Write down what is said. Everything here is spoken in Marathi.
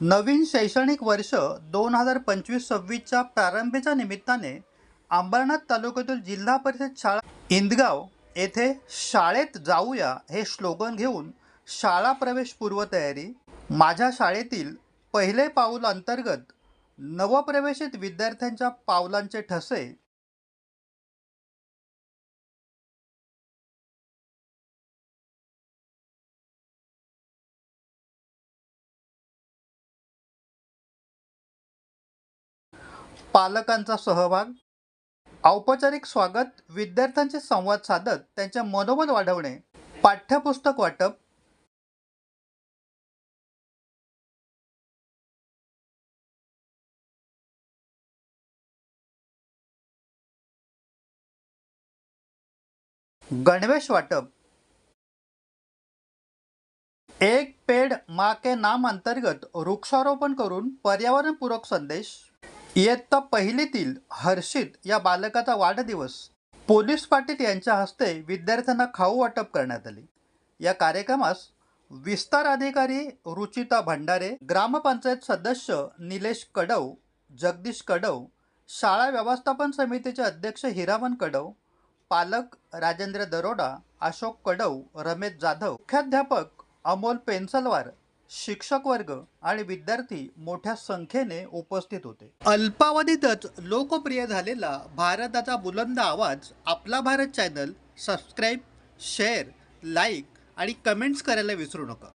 नवीन शैक्षणिक वर्ष दोन हजार पंचवीस सव्वीसच्या प्रारंभीच्या निमित्ताने अंबरनाथ तालुक्यातील जिल्हा परिषद शाळा इंदगाव येथे शाळेत जाऊया हे स्लोगन घेऊन शाळा प्रवेश पूर्वतयारी. माझ्या शाळेतील पहिले पाऊल अंतर्गत नवप्रवेशित विद्यार्थ्यांच्या पावलांचे ठसे पालकांचा सहभाग औपचारिक स्वागत विद्यार्थ्यांचे संवाद साधत त्यांचे मनोबल वाढवणे पाठ्यपुस्तक वाटप. गणवेश वाटप. एक पेड मा के नाम अंतर्गत वृक्षारोपण करून पर्यावरणपूरक संदेश. इयत्ता पहिलीतील हर्षित या बालकाचा वाढदिवस पोलीस पाटील यांच्या हस्ते विद्यार्थ्यांना खाऊ वाटप करण्यात आले. या कार्यक्रमास विस्तार अधिकारी रुचिता भंडारे ग्रामपंचायत सदस्य निलेश कडव जगदीश कडव शाळा व्यवस्थापन समितीचे अध्यक्ष हिरामन कडव पालक राजेंद्र दरोडा अशोक कडव रमेश जाधव मुख्याध्यापक अमोल पेन्सलवार शिक्षक वर्ग आणि विद्यार्थी मोठ्या संख्येने उपस्थित होते. अल्पावधीतच लोकप्रिय झालेला भारताचा बुलंद आवाज आपला Bharat channel subscribe share like आणि कमेंट्स करायला विसरू नका.